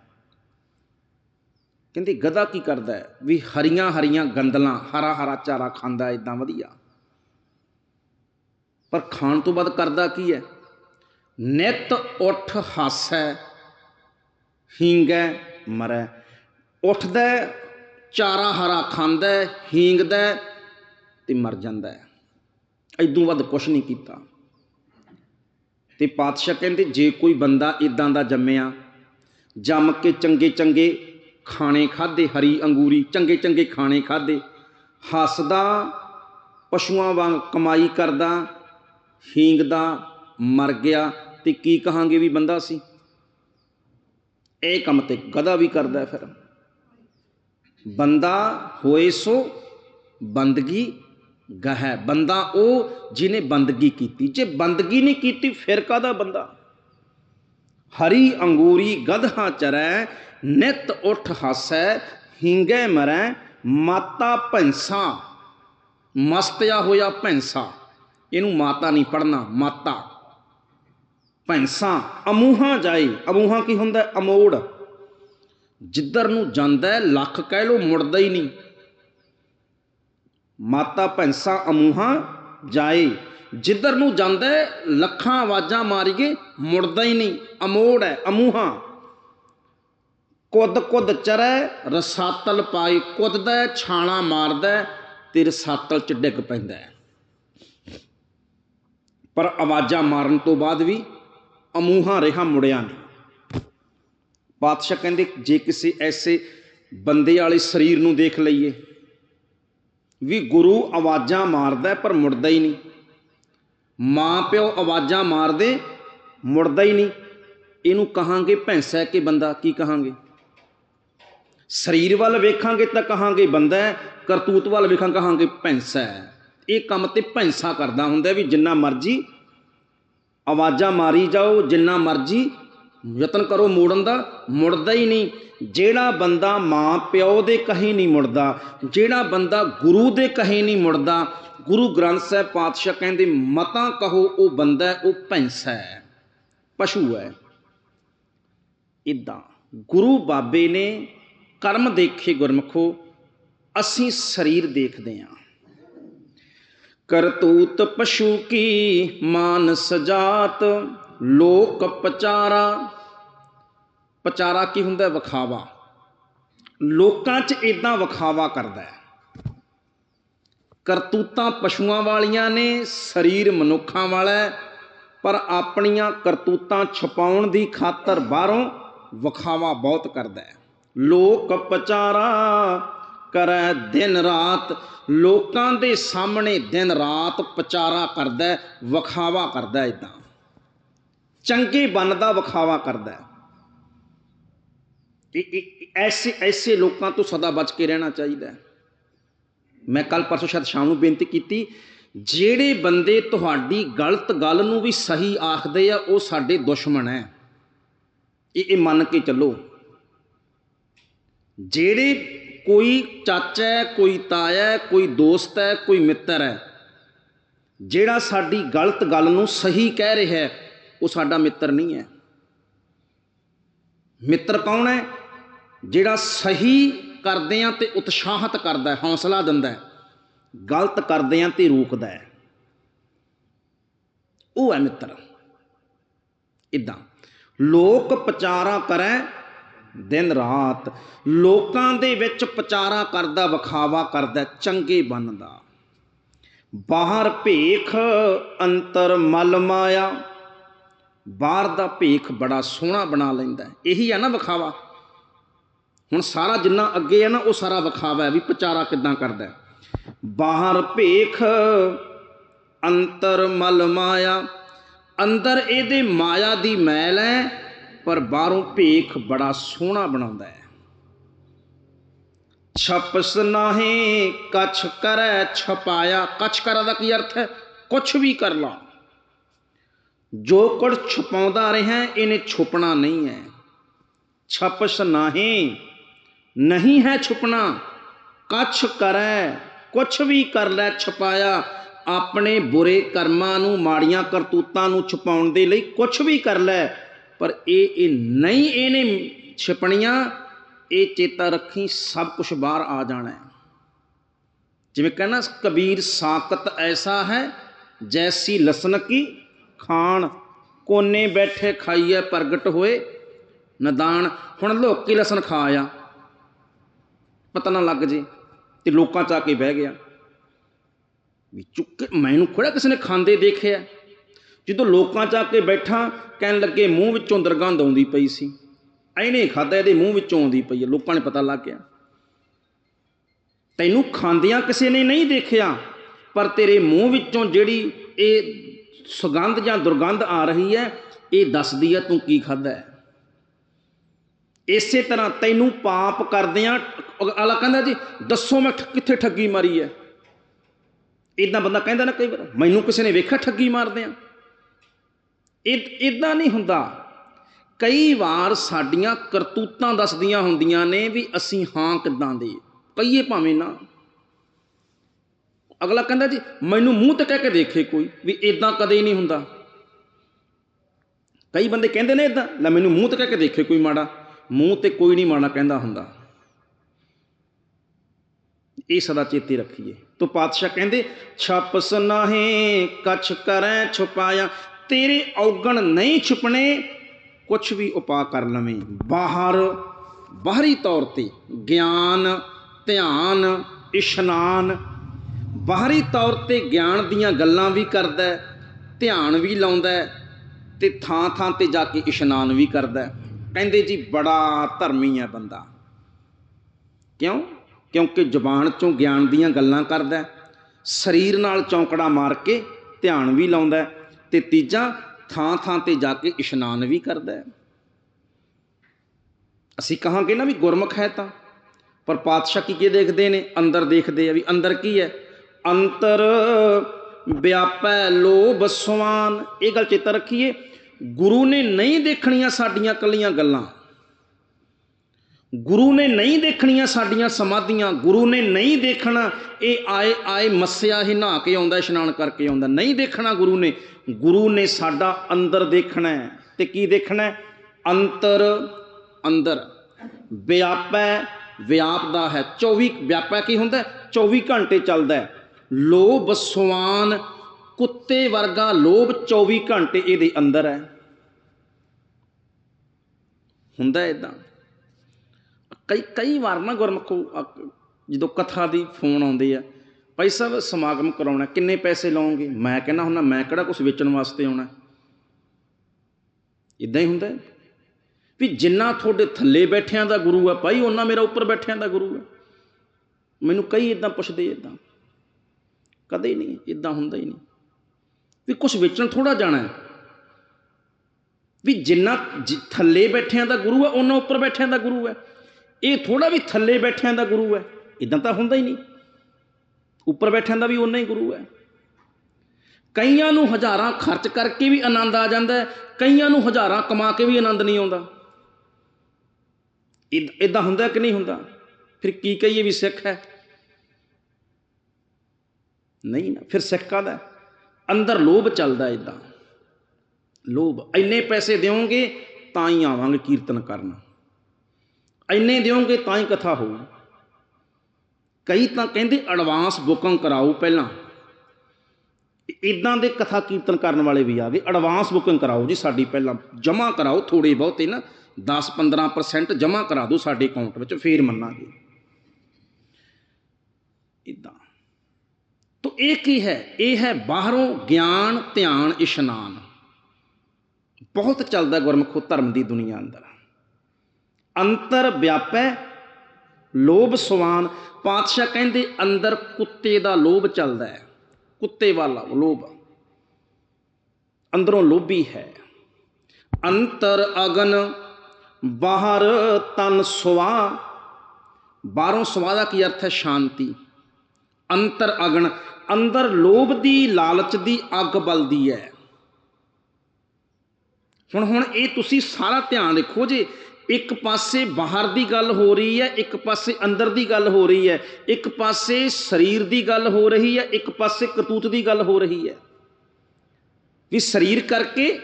ਕਹਿੰਦੇ ਗਧਾ ਕੀ ਕਰਦਾ ਵੀ ਹਰੀਆਂ ਹਰੀਆਂ ਗੰਦਲਾਂ ਹਰਾ ਹਰਾ ਚਾਰਾ ਖਾਂਦਾ ਇਦਾਂ ਵਧੀਆ। ਪਰ ਖਾਣ ਤੋਂ ਬਾਅਦ ਕਰਦਾ ਕੀ ਹੈ? ਨਿਤ ਉਠ ਹਾਸੈ, ਹੀਂਗੈ ਮਰੈ। ਉੱਠਦਾ ਚਾਰਾ ਹਰਾ ਖਾਂਦਾ ਹੈ, ਹੀਂਗਦਾ ਹੈ ਤੇ ਮਰ ਜਾਂਦਾ ਹੈ। ਵੱਧ ਕੁਛ ਨਹੀਂ ਕੀਤਾ। ਤੇ ਪਾਤਸ਼ਾਹ ਕਹਿੰਦੇ ਜੇ ਕੋਈ ਬੰਦਾ ਇਦਾਂ ਦਾ ਜੰਮਿਆ ਜੰਮ ਕੇ ਚੰਗੇ ਚੰਗੇ ਖਾਣੇ ਖਾਦੇ ਹਰੀ ਅੰਗੂਰੀ ਚੰਗੇ ਚੰਗੇ ਖਾਣੇ ਖਾਦੇ ਹੱਸਦਾ ਪਸ਼ੂਆਂ ਵਾਂਗ ਕਮਾਈ ਕਰਦਾ ਹੀਂਗਦਾ ਮਰ ਗਿਆ ਤੇ ਕੀ ਕਹਾਂਗੇ ਵੀ ਬੰਦਾ ਸੀ? ਇਹ ਕੰਮ ਤੇ ਗਦਾ ਵੀ ਕਰਦਾ ਫਿਰ। ਬੰਦਾ ਹੋਏ ਸੋ ਬੰਦਗੀ ਗਹਿ ਬੰਦਾ ਉਹ ਜਿਹਨੇ ਬੰਦਗੀ ਕੀਤੀ। ਜੇ ਬੰਦਗੀ ਨਹੀਂ ਕੀਤੀ, ਫਿਰ ਕਾਦਾ ਬੰਦਾ? ਹਰੀ ਅੰਗੂਰੀ ਗਧਾ ਚਰੈ, ਨਿਤ ਉਠ ਹਾਸੈ, ਹਿੰਗੇ ਮਰੈ, ਮਾਤਾ ਭੈਂਸਾ, ਮਸਤਿਆ ਹੋਇਆ ਭੈਂਸਾ। ਇਹਨੂੰ ਮਾਤਾ ਨਹੀਂ ਪੜਨਾ ਮਾਤਾ। ਭੈਂਸਾ, ਅਮੂਹਾਂ ਜਾਏ। ਅਮੂਹਾਂ ਕੀ ਹੁੰਦਾ? ਅਮੋੜ। ਜਿੱਧਰ ਨੂੰ ਜਾਂਦਾ ਲੱਖ ਕਹਿ ਲੋ ਮੁੜਦਾ ਹੀ ਨਹੀਂ। ਮਾਤਾ ਭੈਂਸਾ ਅਮੂਹਾਂ ਜਾਏ। ਜਿੱਧਰ ਨੂੰ ਜਾਂਦਾ ਲੱਖਾਂ ਆਵਾਜ਼ਾਂ ਮਾਰੀਏ ਮੁੜਦਾ ਹੀ ਨਹੀਂ। ਅਮੋੜ ਹੈ ਅਮੂਹਾਂ। ਕੁੱਦ ਕੁੱਦ ਚਰੈ ਰਸਾਤਲ ਪਾਈ ਕੁੱਦਦਾ ਹੈ, ਮਾਰਦਾ ਤੇ ਰਸਾਤਲ ਚ ਡਿੱਗ ਪੈਂਦਾ ਪਰ ਆਵਾਜ਼ਾਂ ਮਾਰਨ ਤੋਂ ਬਾਅਦ ਵੀ ਅਮੂਹਾਂ ਰਿਹਾ ਮੁੜਿਆ ਨਹੀਂ। ਪਾਤਸ਼ਾਹ ਕਹਿੰਦੇ, ਜੇ ਕਿਸੇ ਐਸੇ ਬੰਦੇ ਵਾਲੇ ਸਰੀਰ ਨੂੰ ਦੇਖ ਲਈਏ, ਵੀ ਗੁਰੂ ਆਵਾਜ਼ਾਂ ਮਾਰਦਾ ਪਰ ਮੁੜਦਾ ਹੀ ਨਹੀਂ। ਮਾਂ ਪਿਓ ਆਵਾਜ਼ਾਂ ਮਾਰਦੇ, ਮੁੜਦਾ ਹੀ ਨਹੀਂ। ਇਹਨੂੰ ਕਹਾਂਗੇ ਭੈਂਸਾ ਕਿ ਬੰਦਾ, ਕੀ ਕਹਾਂਗੇ? ਸਰੀਰ ਵੱਲ ਵੇਖਾਂਗੇ ਤਾਂ ਕਹਾਂਗੇ ਬੰਦਾ ਕਰਤੂਤ ਵੱਲ ਵੇਖਾਂ ਕਹਾਂਗੇ ਭੈਂਸਾ ਹੈ। ਇਹ ਕੰਮ ਤੇ ਭੈਂਸਾ ਕਰਦਾ ਹੁੰਦਾ ਵੀ ਜਿੰਨਾ ਮਰਜ਼ੀ ਆਵਾਜ਼ਾਂ ਮਾਰੀ ਜਾਓ, ਜਿੰਨਾ ਮਰਜ਼ੀ ਯਤਨ ਕਰੋ ਮੋੜਨ ਦਾ, ਮੁੜਦਾ ਹੀ ਨਹੀਂ। ਜਿਹੜਾ ਬੰਦਾ ਮਾਂ ਪਿਓ ਦੇ ਕਹੇ ਨਹੀਂ ਮੁੜਦਾ, ਜਿਹੜਾ ਬੰਦਾ ਗੁਰੂ ਦੇ ਕਹੇ ਨਹੀਂ ਮੁੜਦਾ, ਗੁਰੂ ਗ੍ਰੰਥ ਸਾਹਿਬ ਪਾਤਸ਼ਾਹ ਕਹਿੰਦੇ, ਮਤਾ ਕਹੋ, ਉਹ ਬੰਦਾ ਉਹ ਭੈਂਸਾ ਹੈ, ਪਸ਼ੂ ਹੈ। ਇਦਾਂ ਗੁਰੂ ਬਾਬੇ ਨੇ ਕਰਮ ਦੇਖੇ ਗੁਰਮਖੋ, ਅਸੀਂ ਸਰੀਰ ਦੇਖਦੇ ਹਾਂ। ਕਰਤੂਤ ਪਸ਼ੂ ਕੀ ਮਾਨ ਸਜਾਤ ਲੋਕ ਪਚਾਰਾ। ਪਚਾਰਾ ਕੀ ਹੁੰਦਾ ਵਿਖਾਵਾ। ਲੋਕਾਂ 'ਚ ਇਦਾਂ ਵਿਖਾਵਾ ਕਰਦਾ ਹੈ। ਕਰਤੂਤਾਂ ਪਸ਼ੂਆਂ ਵਾਲੀਆਂ ਨੇ, ਸਰੀਰ ਮਨੁੱਖਾਂ ਵਾਲਾ ਪਰ ਆਪਣੀਆਂ ਕਰਤੂਤਾਂ ਛਪਾਉਣ ਦੀ ਖਾਤਰ ਬਾਹਰੋਂ ਵਿਖਾਵਾ ਬਹੁਤ ਕਰਦਾ ਹੈ। ਲੋਕ ਪਚਾਰਾ ਕਰੈ ਦਿਨ ਰਾਤ। ਲੋਕਾਂ ਦੇ ਸਾਹਮਣੇ ਦਿਨ ਰਾਤ ਪਚਾਰਾ ਕਰਦਾ ਵਿਖਾਵਾ ਕਰਦਾ ਇਦਾਂ ਚੰਗੇ ਬਣਦਾ ਵਿਖਾਵਾ ਕਰਦਾ ਹੈ। ਇਹ ਐਸੇ ਐਸੇ ਲੋਕਾਂ ਤੋਂ ਸਦਾ ਬਚ ਕੇ ਰਹਿਣਾ ਚਾਹੀਦਾ ਮੈਂ ਕੱਲ ਪਰਸੋਂ ਸ਼ਾਇਦ ਸ਼ਾਮ ਨੂੰ ਬੇਨਤੀ ਕੀਤੀ, ਜਿਹੜੇ ਬੰਦੇ ਤੁਹਾਡੀ ਗਲਤ ਗੱਲ ਨੂੰ ਵੀ ਸਹੀ ਆਖਦੇ ਆ, ਉਹ ਸਾਡੇ ਦੁਸ਼ਮਣ ਹੈ। ਇਹ ਇਹ ਮੰਨ ਕੇ ਚੱਲੋ। ਜਿਹੜੇ ਕੋਈ ਚਾਚਾ ਹੈ, ਕੋਈ ਤਾਇਆ ਹੈ, ਕੋਈ ਦੋਸਤ ਹੈ, ਕੋਈ ਮਿੱਤਰ ਹੈ, ਜਿਹੜਾ ਸਾਡੀ ਗਲਤ ਗੱਲ ਨੂੰ ਸਹੀ ਕਹਿ ਰਿਹਾ ਹੈ ਉਹ ਸਾਡਾ ਮਿੱਤਰ ਨਹੀਂ ਹੈ। ਮਿੱਤਰ ਕੌਣ ਹੈ? ਜਿਹੜਾ ਸਹੀ ਕਰਦੇ ਆ ਤੇ ਉਤਸ਼ਾਹਤ ਕਰਦਾ ਹੈ, ਹੌਸਲਾ ਦਿੰਦਾ ਹੈ, ਗਲਤ ਕਰਦੇ ਆ ਤੇ ਰੋਕਦਾ ਹੈ। ਉਹ ਹੈ ਮਿੱਤਰ। ਇਦਾਂ ਲੋਕ ਪ੍ਰਚਾਰਾ ਕਰੈ ਦਿਨ ਰਾਤ। ਲੋਕਾਂ ਦੇ ਵਿੱਚ ਪ੍ਰਚਾਰਾ ਕਰਦਾ, ਵਿਖਾਵਾ ਕਰਦਾ, ਚੰਗੇ ਬਣਦਾ ਬਾਹਰ ਭੇਖ, ਅੰਤਰ ਮਲ ਮਾਇਆ। ਬਾਹਰ ਦਾ ਭੇਖ ਬੜਾ ਸੋਹਣਾ ਬਣਾ ਲੈਂਦਾ ਇਹੀ ਹੈ ਨਾ ਵਿਖਾਵਾ। ਹੁਣ ਸਾਰਾ ਜਿੰਨਾ ਅੱਗੇ ਹੈ ਨਾ, ਉਹ ਸਾਰਾ ਵਿਖਾਵਾ ਹੈ ਵੀ ਪਚਾਰਾ ਕਿੱਦਾਂ ਕਰਦਾ ਬਾਹਰ ਭੇਖ, ਅੰਤਰ ਮਲ ਮਾਇਆ। ਅੰਦਰ ਇਹਦੇ ਮਾਇਆ ਦੀ ਮੈਲ ਹੈ, ਪਰ ਬਾਹਰੋਂ ਭੇਖ ਬੜਾ ਸੋਹਣਾ ਬਣਾਉਂਦਾ ਹੈ। ਛਪਸ ਨਾਹੀ, ਕਛ ਕਰੈ ਛਪਾਇਆ। ਕਛ ਕਰਾ ਦਾ ਕੀ ਅਰਥ ਹੈ? ਕੁਛ ਵੀ ਕਰ ਲਾ। ਜੋ ਕੁੜ ਛੁਪਾਉਂਦਾ ਰਿਹਾ, ਇਹਨੇ ਛੁਪਣਾ ਨਹੀਂ ਹੈ। ਛਪਸ ਨਾਹੀ, ਨਹੀਂ ਹੈ ਛੁਪਣਾ। ਕਛ ਕਰੈ, ਕੁਛ ਵੀ ਕਰ ਲੈ ਛਪਾਇਆ। ਆਪਣੇ ਬੁਰੇ ਕਰਮਾਂ ਨੂੰ, ਮਾੜੀਆਂ ਕਰਤੂਤਾਂ ਨੂੰ ਛੁਪਾਉਣ ਦੇ ਲਈ ਕੁਛ ਵੀ ਕਰ ਲੈ। ਪਰ ਇਹ ਇਹ ਨਹੀਂ ਇਹਨੇ ਛਿਪਣੀਆਂ, ਇਹ ਚੇਤਾ ਰੱਖੀ ਸਭ ਕੁਝ ਬਾਹਰ ਆ ਜਾਣਾ ਹੈ। ਜਿਵੇਂ ਕਹਿੰਦਾ, ਕਬੀਰ ਸਾਕਤ ਐਸਾ ਹੈ, ਜੈਸੀ ਲਸਨ ਕੀ ਖਾਣ, ਕੋਨੇ ਬੈਠੇ ਖਾਈਏ ਪ੍ਰਗਟ ਹੋਏ, ਨਦਾਨ, ਹੁਣ ਲੋਕ ਲਸਣ ਖਾ ਆ ਪਤਾ ਨਾ ਲੱਗ ਜੇ ਤੇ ਲੋਕਾਂ ਚ ਆ ਕੇ ਬਹਿ ਗਿਆ। ਵੀ ਚੁੱਕ ਮੈਨੂੰ ਕਿਹੜਾ ਕਿਸੇ ਨੇ ਖਾਂਦੇ ਦੇਖਿਆ ਜਦੋਂ ਲੋਕਾਂ ਚ ਆ ਕੇ ਬੈਠਾ, ਕਹਿਣ ਲੱਗੇ ਮੂੰਹ ਵਿੱਚੋਂ ਦਰਗੰਧ ਆਉਂਦੀ ਪਈ ਸੀ। ਐਨੇ ਖਾਦਾ ਇਹਦੇ ਮੂੰਹ ਵਿੱਚੋਂ ਆਉਂਦੀ ਪਈ ਹੈ ਲੋਕਾਂ ਨੇ ਪਤਾ ਲੱਗ ਗਿਆ। ਤੈਨੂੰ ਖਾਂਦਿਆਂ ਕਿਸੇ ਨੇ ਨਹੀਂ ਦੇਖਿਆ, ਪਰ ਤੇਰੇ ਮੂੰਹ ਵਿੱਚੋਂ ਜਿਹੜੀ ਇਹ ਸੁਗੰਧ ਜਾਂ ਦੁਰਗੰਧ ਆ ਰਹੀ ਹੈ, ਇਹ ਦੱਸਦੀ ਹੈ ਤੂੰ ਕੀ ਖਾਦਾ ਹੈ। ਇਸੇ ਤਰ੍ਹਾਂ ਤੈਨੂੰ ਪਾਪ ਕਰਦਿਆਂ ਅਲਾ ਕਹਿੰਦਾ ਜੀ, ਦੱਸੋ ਮੈਂ ਠ- ਕਿੱਥੇ ਠੱਗੀ ਮਾਰੀ ਹੈ। ਇਦਾਂ ਬੰਦਾ ਕਹਿੰਦਾ ਨਾ ਕਈ ਵਾਰ, ਮੈਨੂੰ ਕਿਸੇ ਨੇ ਵੇਖਿਆ ਠੱਗੀ ਮਾਰਦਿਆਂ ਇਹ ਇਦਾਂ ਨਹੀਂ ਹੁੰਦਾ। ਕਈ ਵਾਰ ਸਾਡੀਆਂ ਕਰਤੂਤਾਂ ਦੱਸਦੀਆਂ ਹੁੰਦੀਆਂ ਨੇ ਵੀ ਅਸੀਂ ਹਾਂ ਕਿਦਾਂ ਦੇ। ਕਹੀਏ ਭਾਵੇਂ ਨਾ। ਅਗਲਾ ਕਹਿੰਦਾ ਜੀ, ਮੈਨੂੰ ਮੂੰਹ ਤੇ ਕਹਿ ਕੇ ਦੇਖੇ ਕੋਈ ਵੀ ਇਦਾਂ ਕਦੇ ਨਹੀਂ ਹੁੰਦਾ। ਕਈ ਬੰਦੇ ਕਹਿੰਦੇ ਨੇ ਇਦਾਂ ਲੈ ਮੈਨੂੰ ਮੂੰਹ ਤੇ ਕਹਿ ਕੇ ਦੇਖੇ ਕੋਈ ਮਾੜਾ, ਮੂੰਹ ਤੇ ਕੋਈ ਨਹੀਂ ਮਾੜਾ ਕਹਿੰਦਾ ਹੁੰਦਾ। ਇਹ ਸਦਾ ਚੇਤੇ ਰੱਖੀਏ। ਤੋ ਪਾਤਸ਼ਾਹ ਕਹਿੰਦੇ ਛਪ ਸਨਾਹੇ ਕਛ ਕਰੈ ਛੁਪਾਇਆ, ਤੇਰੇ ਔਗਣ ਨਹੀਂ ਛੁਪਣੇ, ਕੁਛ ਵੀ ਉਪਾ ਕਰ ਲਵੇਂ। ਬਾਹਰ, ਬਾਹਰੀ ਤੌਰ ਤੇ ਗਿਆਨ, ਧਿਆਨ, ਇਸ਼ਨਾਨ ਬਾਹਰੀ ਤੌਰ ਤੇ ਗਿਆਨ ਦੀਆਂ ਗੱਲਾਂ ਵੀ ਕਰਦਾ ਧਿਆਨ ਵੀ ਲਾਉਂਦਾ ਹੈ ਤੇ ਥਾਂ ਥਾਂ ਤੇ ਜਾ ਕੇ ਇਸ਼ਨਾਨ ਵੀ ਕਰਦਾ ਕਹਿੰਦੇ ਜੀ, ਬੜਾ ਧਰਮੀ ਹੈ ਬੰਦਾ। ਕਿਉਂ? ਕਿਉਂਕਿ ਜ਼ੁਬਾਨ ਚੋਂ ਗਿਆਨ ਦੀਆਂ ਗੱਲਾਂ ਕਰਦਾ ਸਰੀਰ ਨਾਲ ਚੌਂਕੜਾ ਮਾਰ ਕੇ ਧਿਆਨ ਵੀ ਲਾਉਂਦਾ ਹੈ ਤੇ ਤੀਜਾ ਥਾਂ ਥਾਂ ਤੇ ਜਾ ਕੇ ਇਸ਼ਨਾਨ ਵੀ ਕਰਦਾ ਅਸੀਂ ਕਹਾਂਗੇ ਨਾ ਵੀ ਗੁਰਮੁਖ ਹੈ ਤਾਂ, ਪਰ ਪਾਤਸ਼ਾਹ ਕੀ ਕੀ ਦੇਖਦੇ ਨੇ? ਅੰਦਰ ਦੇਖਦੇ ਆ ਵੀ ਅੰਦਰ ਕੀ ਹੈ? ਅੰਤਰ ਵਿਆਪੈ ਲੋਭ ਸਵਾਨ। ਇਹ ਗੱਲ ਚੇਤਾ ਰੱਖੀਏ, ਗੁਰੂ ਨੇ ਨਹੀਂ ਦੇਖਣੀਆਂ ਸਾਡੀਆਂ ਕੱਲੀਆਂ ਗੱਲਾਂ। ਗੁਰੂ ਨੇ ਨਹੀਂ ਦੇਖਣੀਆਂ ਸਾਡੀਆਂ ਸਮਾਧੀਆਂ। ਗੁਰੂ ਨੇ ਨਹੀਂ ਦੇਖਣਾ, ਇਹ ਆਏ ਆਏ ਮੱਸਿਆ ਹੀ ਨਹਾ ਕੇ ਆਉਂਦਾ, ਇਸ਼ਨਾਨ ਕਰਕੇ ਆਉਂਦਾ। ਨਹੀਂ ਦੇਖਣਾ ਗੁਰੂ ਨੇ। ਗੁਰੂ ਨੇ ਸਾਡਾ ਅੰਦਰ ਦੇਖਣਾ ਹੈ। ਤੇ ਕੀ ਦੇਖਣਾ ਹੈ? ਅੰਤਰ, ਅੰਦਰ। ਵਿਆਪੈ, ਵਿਆਪਦਾ ਹੈ। 24 ਵਿਆਪੈ ਕੀ ਹੁੰਦਾ ਹੈ? 24 ਘੰਟੇ ਚੱਲਦਾ ਹੈ। ਲੋਭ ਸਵਾਨ ਕੁੱਤੇ ਵਰਗਾ ਲੋਭ 24 ਘੰਟੇ ਇਹਦੇ ਅੰਦਰ ਹੈ। ਹੁੰਦਾ ਇਦਾਂ ਕਈ ਕਈ ਵਾਰ ਨਾ ਗੁਰਮਖੋ ਜਦੋਂ ਕਥਾ ਦੀ ਫੋਨ ਆਉਂਦੇ ਆ ਭਾਈ ਸਾਹਿਬ ਸਮਾਗਮ ਕਰਾਉਣਾ ਕਿੰਨੇ ਪੈਸੇ ਲਾਉਂਗੇ ਮੈਂ ਕਹਿੰਦਾ ਹੁੰਦਾ, ਮੈਂ ਕਿਹੜਾ ਕੁਝ ਵੇਚਣ ਵਾਸਤੇ ਆਉਣਾ ਇਦਾਂ ਹੀ ਹੁੰਦਾ ਵੀ ਜਿੰਨਾ ਤੁਹਾਡੇ ਥੱਲੇ ਬੈਠਿਆਂ ਦਾ ਗੁਰੂ ਆ ਭਾਈ ਉਹਨਾਂ ਮੇਰਾ ਉੱਪਰ ਬੈਠਿਆਂ ਦਾ ਗੁਰੂ ਆ ਮੈਨੂੰ ਕਈ ਇਦਾਂ ਪੁੱਛਦੇ ਇਦਾਂ ਕਦੇ ਨਹੀਂ ਇਦਾਂ ਹੁੰਦਾ ਹੀ ਨਹੀਂ। ਵੀ ਕੁਝ ਵੇਚਣ ਥੋੜਾ ਜਾਣਾ ਹੈ। ਵੀ ਜਿੰਨਾ ਜਿ- ਥੱਲੇ ਬੈਠਿਆਂ ਦਾ ਗੁਰੂ ਹੈ ਉਹਨਾਂ ਉੱਪਰ ਬੈਠਿਆਂ ਦਾ ਗੁਰੂ ਹੈ। ਇਹ ਥੋੜਾ ਵੀ ਥੱਲੇ ਬੈਠਿਆਂ ਦਾ ਗੁਰੂ ਹੈ। ਇਦਾਂ ਤਾਂ ਹੁੰਦਾ ਹੀ ਨਹੀਂ। ਉੱਪਰ ਬੈਠਿਆਂ ਦਾ ਵੀ ਉਹਨਾਂ ਹੀ ਗੁਰੂ ਹੈ। ਕਈਆਂ ਨੂੰ ਹਜ਼ਾਰਾਂ ਖਰਚ ਕਰਕੇ ਵੀ ਆਨੰਦ ਆ ਜਾਂਦਾ ਕਈਆਂ ਨੂੰ ਹਜ਼ਾਰਾਂ ਕਮਾ ਕੇ ਵੀ ਆਨੰਦ ਨਹੀਂ ਆਉਂਦਾ। ਇਦਾਂ ਹੁੰਦਾ ਕਿ ਨਹੀਂ ਹੁੰਦਾ? ਫਿਰ ਕੀ ਕਹੀਏ ਵੀ ਸਿੱਖ ਹੈ? ਨਹੀਂ ਨਾ, ਫਿਰ ਸਿੱਖ ਕਾਹਦਾ? ਅੰਦਰ ਲੋਭ ਚੱਲਦਾ ਇਦਾਂ ਲੋਭ, ਇੰਨੇ ਪੈਸੇ ਦਿਓਗੇ ਤਾਂ ਹੀ ਆਵਾਂਗੇ ਕੀਰਤਨ ਕਰਨ। ਇੰਨੇ ਦਿਓਗੇ ਤਾਂ ਹੀ ਕਥਾ ਹੋਊ। ਕਈ ਤਾਂ ਕਹਿੰਦੇ ਐਡਵਾਂਸ ਬੁਕਿੰਗ ਕਰਾਓ ਪਹਿਲਾਂ। ਇਦਾਂ ਦੇ ਕਥਾ ਕੀਰਤਨ ਕਰਨ ਵਾਲੇ ਵੀ ਆ ਗਏ। ਐਡਵਾਂਸ ਬੁਕਿੰਗ ਕਰਾਓ ਜੀ ਸਾਡੀ ਪਹਿਲਾਂ। ਜਮ੍ਹਾਂ ਕਰਾਓ ਥੋੜੇ ਬਹੁਤੇ ਨਾ 10-15% ਜਮ੍ਹਾਂ ਕਰਾ ਦਿਓ ਸਾਡੇ ਅਕਾਊਂਟ ਵਿੱਚ, ਫੇਰ ਮੰਨਾਂਗੇ। ਇਦਾਂ ਤੋ ਇਹ ਕੀ ਹੈ? ਇਹ ਹੈ ਬਾਹਰੋਂ ਗਿਆਨ, ਧਿਆਨ, ਇਸ਼ਨਾਨ। ਬਹੁਤ ਚੱਲਦਾ ਗੁਰਮੁਖੋ ਧਰਮ ਦੀ ਦੁਨੀਆ ਅੰਦਰ। ਅੰਤਰ ਵਿਆਪੈ, ਲੋਭ ਸਵਾਨ। ਪਾਤਸ਼ਾਹ ਕਹਿੰਦੇ ਅੰਦਰ ਕੁੱਤੇ ਦਾ ਲੋਭ ਚੱਲਦਾ ਹੈ। ਕੁੱਤੇ ਵਾਲਾ ਲੋਭ। ਅੰਦਰੋਂ ਲੋਭੀ ਹੈ। ਅੰਤਰ ਅਗਨ, ਬਾਹਰ ਤਨ ਸੁਆ ਬਾਹਰੋਂ ਸੁਆ ਦਾ ਕੀ ਅਰਥ ਹੈ? ਸ਼ਾਂਤੀ। ਅੰਤਰ ਅਗਣ, ਅੰਦਰ ਲੋਭ ਦੀ ਲਾਲਚ ਦੀ ਅੱਗ ਬਲਦੀ ਹੈ। ਹੁਣ ਹੁਣ ਇਹ ਤੁਸੀਂ ਸਾਰਾ ਧਿਆਨ ਦੇਖੋ ਜੇ ਇੱਕ ਪਾਸੇ ਬਾਹਰ ਦੀ ਗੱਲ ਹੋ ਰਹੀ ਹੈ, ਇੱਕ ਪਾਸੇ ਅੰਦਰ ਦੀ ਗੱਲ ਹੋ ਰਹੀ ਹੈ, ਇੱਕ ਪਾਸੇ ਸਰੀਰ ਦੀ ਗੱਲ ਹੋ ਰਹੀ ਹੈ, ਇੱਕ ਪਾਸੇ ਕਰਤੂਤ ਦੀ ਗੱਲ ਹੋ ਰਹੀ ਹੈ। ਵੀ ਸਰੀਰ ਕਰਕੇ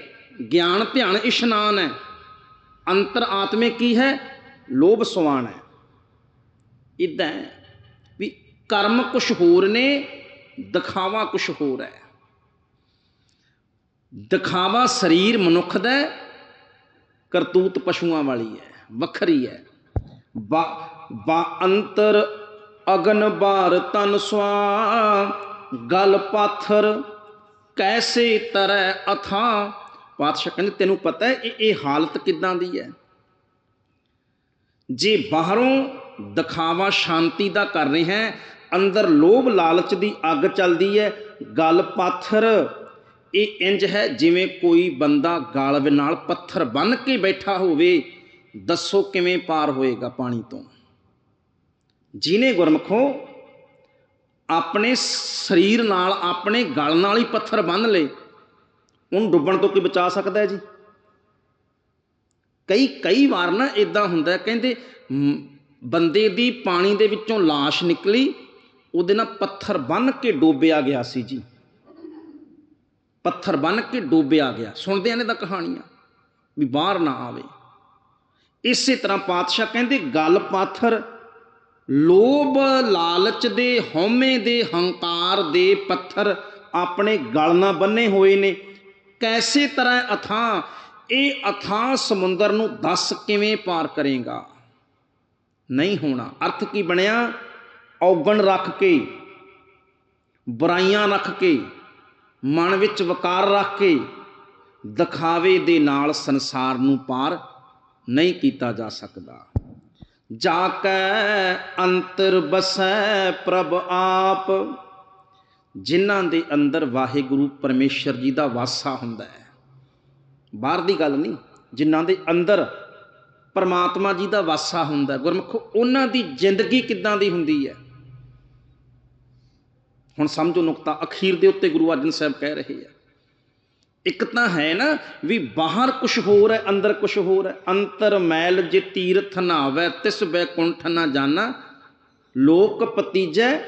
ਗਿਆਨ, ਧਿਆਨ ਇਸ਼ਨਾਨ ਹੈ। ਅੰਤਰ ਆਤਮੇ ਕੀ ਹੈ? ਲੋਭ ਸਵਾਨ ਹੈ। ਇਦਾਂ ਕਰਮ ਕੁਛ ਹੋਰ ਨੇ, ਦਿਖਾਵਾ ਕੁਛ ਹੋਰ ਹੈ। ਦਿਖਾਵਾ ਸਰੀਰ ਮਨੁੱਖ ਦਾ ਕਰਤੂਤ ਪਸ਼ੂਆਂ ਵਾਲੀ ਹੈ, ਵੱਖਰੀ ਹੈ। ਬਾ ਬਾ ਅੰਤਰ ਅਗਨ ਬਾਰ ਤਨ ਸਵਾ, ਗਲ ਪਾਥਰ ਕੈਸੇ ਤਰੈ ਅਥਾ। ਪਾਤਸ਼ਾਹ ਕਹਿੰਦੇ, ਤੈਨੂੰ ਪਤਾ ਹੈ, ਇਹ ਇਹ ਹਾਲਤ ਕਿਦਾਂ ਦੀ ਹੈ? ਜੇ ਬਾਹਰੋਂ ਦਿਖਾਵਾ ਸ਼ਾਂਤੀ ਦਾ ਕਰ ਰਹੇ ਹੈ ਅੰਦਰ ਲੋਭ ਲਾਲਚ ਦੀ ਅੱਗ ਚੱਲਦੀ ਹੈ। ਗਲ ਪਾਥਰ। ਇਹ ਇੰਜ ਹੈ ਜਿਵੇਂ ਕੋਈ ਬੰਦਾ ਗਲ ਨਾਲ ਪੱਥਰ ਬੰਨ ਕੇ ਬੈਠਾ ਹੋਵੇ। ਦੱਸੋ ਕਿਵੇਂ ਪਾਰ ਹੋਏਗਾ ਪਾਣੀ ਤੋਂ? ਜਿਨੇ ਗੁਰਮਖੋ ਆਪਣੇ ਸਰੀਰ ਨਾਲ ਆਪਣੇ ਗਲ ਨਾਲ ਹੀ ਪੱਥਰ ਬੰਨ ਲਏ। ਉਹਨੂੰ ਡੁੱਬਣ ਤੋਂ ਕੀ ਬਚਾ ਸਕਦਾ ਹੈ ਜੀ? ਕਈ ਕਈ ਵਾਰ ਨਾ ਇਦਾਂ ਹੁੰਦਾ ਕਹਿੰਦੇ ਬੰਦੇ ਦੀ ਪਾਣੀ ਦੇ ਵਿੱਚੋਂ ਲਾਸ਼ ਨਿਕਲੀ ਉਹਦੇ ਨਾਲ ਪੱਥਰ ਬੰਨ ਕੇ ਡੋਬਿਆ ਗਿਆ ਸੀ ਜੀ। ਪੱਥਰ ਬੰਨ ਕੇ ਡੋਬਿਆ ਗਿਆ। ਸੁਣਦੇ ਆ ਨੇ ਤਾਂ ਕਹਾਣੀਆਂ ਵੀ ਬਾਹਰ ਨਾ ਆਵੇ। ਇਸੇ ਤਰ੍ਹਾਂ ਪਾਤਸ਼ਾਹ ਕਹਿੰਦੇ, ਗੱਲ ਪਾਥਰ, ਲੋਭ ਲਾਲਚ ਦੇ ਹਉਮੈ ਦੇ ਹੰਕਾਰ ਦੇ ਪੱਥਰ ਆਪਣੇ ਗਲ ਨਾਲ ਬੰਨੇ ਹੋਏ ਨੇ। ਕੈਸੇ ਤਰ੍ਹਾਂ ਅਥਾਂ, ਇਹ ਅਥਾਂ ਸਮੁੰਦਰ ਨੂੰ ਦੱਸ ਕਿਵੇਂ ਪਾਰ ਕਰੇਗਾ? ਨਹੀਂ ਹੋਣਾ। ਅਰਥ ਕੀ ਬਣਿਆ? ਔਗਣ ਰੱਖ ਕੇ, ਬੁਰਾਈਆਂ ਰੱਖ ਕੇ, ਮਨ ਵਿੱਚ ਵਕਾਰ ਰੱਖ ਕੇ ਦਿਖਾਵੇ ਦੇ ਨਾਲ ਸੰਸਾਰ ਨੂੰ ਪਾਰ ਨਹੀਂ ਕੀਤਾ ਜਾ ਸਕਦਾ। ਜਾ ਕੈ ਅੰਤਰ ਬਸੈ ਪ੍ਰਭ ਆਪ, ਜਿਨ੍ਹਾਂ ਦੇ ਅੰਦਰ ਵਾਹਿਗੁਰੂ ਪਰਮੇਸ਼ਰ ਜੀ ਦਾ ਵਾਸਾ ਹੁੰਦਾ ਹੈ। ਬਾਹਰ ਦੀ ਗੱਲ ਨਹੀਂ, ਜਿਨ੍ਹਾਂ ਦੇ ਅੰਦਰ ਪਰਮਾਤਮਾ ਜੀ ਦਾ ਵਾਸਾ ਹੁੰਦਾ ਹੈ। ਉਹਨਾਂ ਦੀ ਜ਼ਿੰਦਗੀ ਕਿੱਦਾਂ ਦੀ ਹੁੰਦੀ ਹੈ? ਹੁਣ ਸਮਝੋ ਨੁਕਤਾ, ਅਖੀਰ ਦੇ ਉੱਤੇ ਗੁਰੂ ਅਰਜਨ ਸਾਹਿਬ ਕਹਿ ਰਹੇ ਆ। ਇੱਕ ਤਾਂ ਹੈ ਨਾ ਵੀ ਬਾਹਰ ਕੁਝ ਹੋਰ ਹੈ, ਅੰਦਰ ਕੁਝ ਹੋਰ ਹੈ। ਅੰਤਰ ਮੈਲ ਜੇ ਤੀਰਥ ਨਾਵੈ ਤਿਸ ਬੈਕੁੰਠ ਨਾ ਜਾਣਾ ਲੋਕ ਪਤੀਜੈ,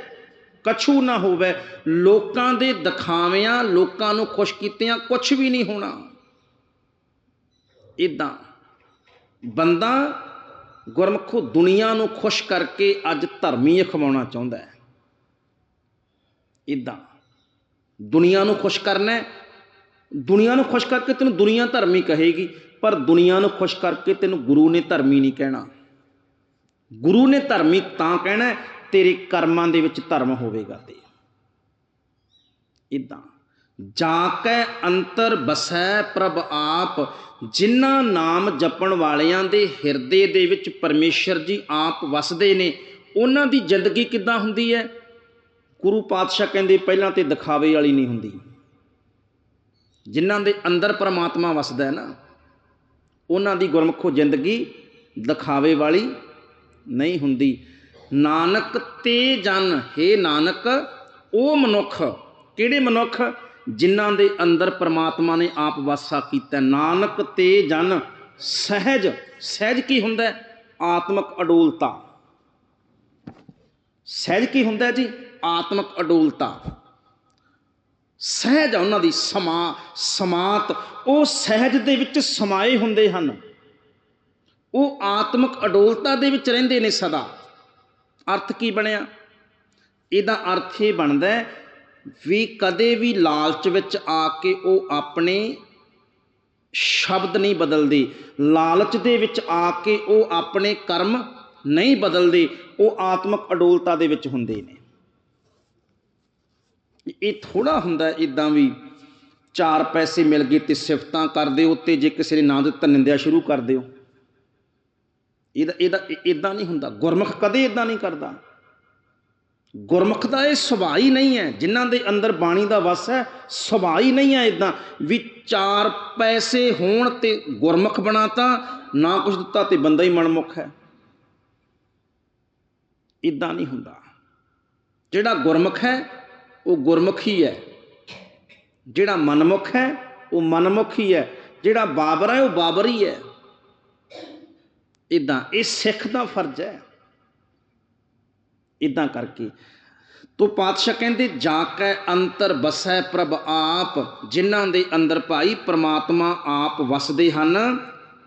ਕਛੂ ਨਾ ਹੋਵੇ। ਲੋਕਾਂ ਦੇ ਦਿਖਾਵਿਆਂ, ਲੋਕਾਂ ਨੂੰ ਖੁਸ਼ ਕੀਤਿਆਂ ਕੁਝ ਵੀ ਨਹੀਂ ਹੋਣਾ। ਇਦਾਂ ਬੰਦਾ ਗੁਰਮਖੋ ਦੁਨੀਆ ਨੂੰ ਖੁਸ਼ ਕਰਕੇ ਅੱਜ ਧਰਮੀ ਅਖਵਾਉਣਾ ਚਾਹੁੰਦਾ ਹੈ। ਇਦਾਂ। ਦੁਨੀਆ ਨੂੰ ਖੁਸ਼ ਕਰਨਾ ਦੁਨੀਆ ਨੂੰ ਖੁਸ਼ ਕਰਕੇ ਤੈਨੂੰ ਦੁਨੀਆ ਧਰਮੀ ਕਹੇਗੀ, ਪਰ ਦੁਨੀਆ ਨੂੰ ਖੁਸ਼ ਕਰਕੇ ਤੈਨੂੰ ਗੁਰੂ ਨੇ ਧਰਮੀ ਨਹੀਂ ਕਹਿਣਾ। ਗੁਰੂ ਨੇ ਧਰਮੀ ਤਾਂ ਕਹਿਣਾ ਤੇਰੇ ਕਰਮਾਂ ਦੇ ਵਿੱਚ ਧਰਮ ਹੋਵੇਗਾ ਤੇ। ਇਦਾਂ। ਜਾ ਕੈ ਅੰਤਰ ਬਸੈ ਪ੍ਰਭ ਆਪ, ਜਿਨ੍ਹਾਂ ਨਾਮ ਜਪਣ ਵਾਲਿਆਂ ਦੇ ਹਿਰਦੇ ਦੇ ਵਿੱਚ ਪਰਮੇਸ਼ਰ ਜੀ ਆਪ ਵਸਦੇ ਨੇ, ਉਹਨਾਂ ਦੀ ਜ਼ਿੰਦਗੀ ਕਿੱਦਾਂ ਹੁੰਦੀ ਹੈ? ਗੁਰੂ ਪਾਤਸ਼ਾਹ ਕਹਿੰਦੇ ਪਹਿਲਾਂ ਤੇ ਦਿਖਾਵੇ ਵਾਲੀ ਨਹੀਂ ਹੁੰਦੀ। ਜਿਨ੍ਹਾਂ ਦੇ ਅੰਦਰ ਪਰਮਾਤਮਾ ਵਸਦਾ ਹੈ ਨਾ, ਉਹਨਾਂ ਦੀ ਗੁਰਮੁਖੋ ਜ਼ਿੰਦਗੀ ਦਿਖਾਵੇ ਵਾਲੀ ਨਹੀਂ ਹੁੰਦੀ। ਨਾਨਕ ਤੇ ਜਨ, ਹੈ ਨਾਨਕ, ਉਹ ਮਨੁੱਖ, ਕਿਹੜੇ ਮਨੁੱਖ? ਜਿਨ੍ਹਾਂ ਦੇ ਅੰਦਰ ਪਰਮਾਤਮਾ ਨੇ ਆਪ ਵਾਸਾ ਕੀਤਾ। ਨਾਨਕ ਤੇ ਜਨ, ਸਹਿਜ ਸਹਿਜ ਕੀ ਹੁੰਦਾ ਹੈ? ਆਤਮਿਕ ਅਡੋਲਤਾ। ਸਹਿਜ ਕੀ ਹੁੰਦਾ ਜੀ? ਆਤਮਿਕ ਅਡੋਲਤਾ। ਸਹਿਜ ਆ ਉਹਨਾਂ ਦੀ ਸਮਾ, ਸਮਾਤ। ਉਹ ਸਹਿਜ ਦੇ ਵਿੱਚ ਸਮਾਏ ਹੁੰਦੇ ਹਨ। ਉਹ ਆਤਮਿਕ ਅਡੋਲਤਾ ਦੇ ਵਿੱਚ ਰਹਿੰਦੇ ਨੇ ਸਦਾ। ਅਰਥ ਕੀ ਬਣਿਆ? ਇਹਦਾ ਅਰਥ ਇਹ ਬਣਦਾ ਹੈ ਵੀ ਕਦੇ ਵੀ ਲਾਲਚ ਵਿੱਚ ਆ ਕੇ ਉਹ ਆਪਣੇ ਸ਼ਬਦ ਨਹੀਂ ਬਦਲਦੇ। ਲਾਲਚ ਦੇ ਵਿੱਚ ਆ ਕੇ ਉਹ ਆਪਣੇ ਕਰਮ ਨਹੀਂ ਬਦਲਦੇ। ਉਹ ਆਤਮਿਕ ਅਡੋਲਤਾ ਦੇ ਵਿੱਚ ਹੁੰਦੇ ਨੇ। ਇਹ ਥੋੜਾ ਹੁੰਦਾ ਇਦਾਂ ਵੀ ਚਾਰ ਪੈਸੇ ਮਿਲ ਗਏ ਤੇ ਸਿਫਤਾਂ ਕਰਦੇ ਹੋ ਤੇ ਜੇ ਕਿਸੇ ਨੇ ਨਾਂ ਦਿੱਤਾ ਨਿੰਦਿਆ ਸ਼ੁਰੂ ਕਰ ਦਿਓ। ਇਹਦਾ ਇਹਦਾ ਇਦਾਂ ਨਹੀਂ ਹੁੰਦਾ। ਗੁਰਮੁਖ ਕਦੇ ਇਦਾਂ ਨਹੀਂ ਕਰਦਾ। ਗੁਰਮੁਖ ਦਾ ਇਹ ਸੁਭਾਅ ਹੀ ਨਹੀਂ ਹੈ। ਜਿਨ੍ਹਾਂ ਦੇ ਅੰਦਰ ਬਾਣੀ ਦਾ ਵਸ ਹੈ, ਸੁਭਾਅ ਹੀ ਨਹੀਂ ਹੈ ਇਦਾਂ ਵੀ ਚਾਰ ਪੈਸੇ ਹੋਣ ਤੇ ਗੁਰਮੁਖ ਬਣਾਤਾ, ਨਾ ਕੁਝ ਦਿੱਤਾ ਤੇ ਬੰਦਾ ਹੀ ਮਨਮੁਖ ਹੈ। ਇਦਾਂ ਨਹੀਂ ਹੁੰਦਾ। ਜਿਹੜਾ ਗੁਰਮੁਖ ਹੈ ਉਹ ਗੁਰਮੁਖੀ ਹੈ। ਜਿਹੜਾ ਮਨਮੁਖ ਹੈ, ਉਹ ਮਨਮੁਖੀ ਹੈ। ਜਿਹੜਾ ਬਾਬਰ ਹੈ, ਉਹ ਬਾਬਰ ਹੀ। ਹੈ ਇਦਾਂ ਇਹ ਸਿੱਖ ਦਾ ਫਰਜ਼ ਹੈ। ਇਦਾਂ ਕਰਕੇ। ਤੋ ਪਾਤਸ਼ਾਹ ਕਹਿੰਦੇ, ਜਾ ਕੇ ਅੰਤਰ ਬਸੈ ਪ੍ਰਭ ਆਪ, ਜਿਨ੍ਹਾਂ ਦੇ ਅੰਦਰ ਭਾਈ ਪ੍ਰਮਾਤਮਾ ਆਪ ਵਸਦੇ ਹਨ,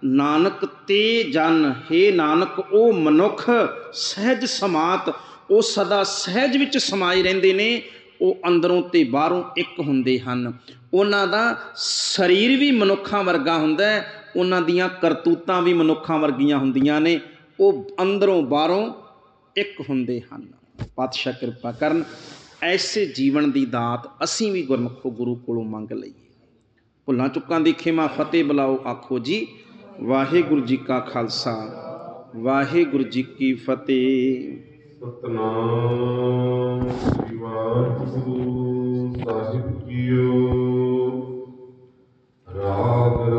ਨਾਨਕ ਤੇ ਜਨ, ਹੈ ਨਾਨਕ, ਉਹ ਮਨੁੱਖ ਸਹਿਜ ਸਮਾਤ, ਉਹ ਸਦਾ ਸਹਿਜ ਵਿੱਚ ਸਮਾਏ ਰਹਿੰਦੇ ਨੇ। ਉਹ ਅੰਦਰੋਂ ਤੇ ਬਾਹਰੋਂ ਇੱਕ ਹੁੰਦੇ ਹਨ। ਉਹਨਾਂ ਦਾ ਸਰੀਰ ਵੀ ਮਨੁੱਖਾਂ ਵਰਗਾ ਹੁੰਦਾ ਹੈ, ਉਹਨਾਂ ਦੀਆਂ ਕਰਤੂਤਾਂ ਵੀ ਮਨੁੱਖਾਂ ਵਰਗੀਆਂ ਹੁੰਦੀਆਂ ਨੇ, ਉਹ ਅੰਦਰੋਂ ਬਾਹਰੋਂ ਇੱਕ ਹੁੰਦੇ ਹਨ। ਪਾਤਸ਼ਾਹ ਕਿਰਪਾ ਕਰਨ, ਐਸੇ ਜੀਵਨ ਦੀ ਦਾਤ ਅਸੀਂ ਵੀ ਗੁਰਮੁਖੋ ਗੁਰੂ ਕੋਲੋਂ ਮੰਗ ਲਈਏ। ਭੁੱਲਾਂ ਚੁੱਕਾਂ ਦੀ ਖਿਮਾ ਫਤਿਹ ਬੁਲਾਓ, ਆਖੋ ਜੀ। ਵਾਹਿਗੁਰੂ ਜੀ ਕਾ ਖਾਲਸਾ, ਵਾਹਿਗੁਰੂ ਜੀ ਕੀ ਫਤਿਹ। ਸਤਨਾਮ। ਵਾਹਿਗੁਰੂ ਸਾਹਿਬ ਜੀਓ ਰਾਗ